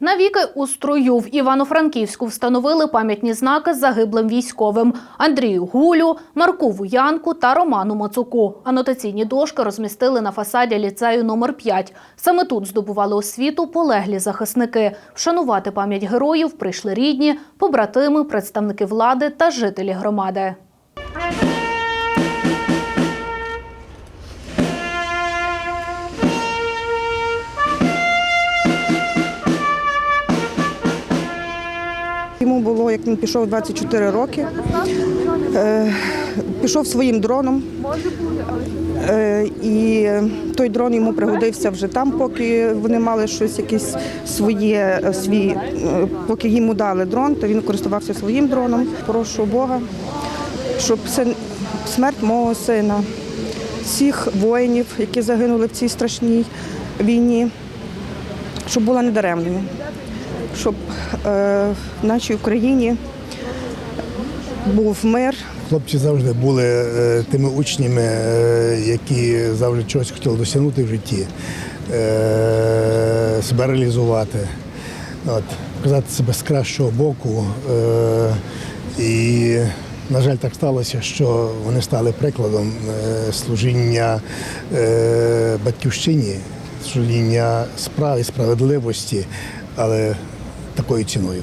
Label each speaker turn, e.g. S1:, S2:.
S1: Навіки у строю в Івано-Франківську встановили пам'ятні знаки загиблим військовим Андрію Гулю, Марку Вуянку та Роману Мацуку. Анотаційні дошки розмістили на фасаді ліцею номер 5 Саме тут здобували освіту полеглі захисники. Вшанувати пам'ять героїв прийшли рідні, побратими, представники влади та жителі громади.
S2: Йому було, як він пішов 24 роки. Е, пішов своїм дроном. Е, і той дрон йому пригодився вже там, поки вони мали щось, якесь своє, е, свій, поки йому дали дрон, то він користувався своїм дроном. Прошу Бога, щоб син, смерть мого сина, всіх воїнів, які загинули в цій страшній війні, щоб була недаремною щоб е, в нашій Україні був мир.
S3: Хлопці завжди були е, тими учнями, е, які завжди чогось хотіли досягнути в житті, себе реалізувати, от, показати себе з кращого боку. І, на жаль, так сталося, що вони стали прикладом служіння батьківщині, служіння справі, справедливості, але такою ціною.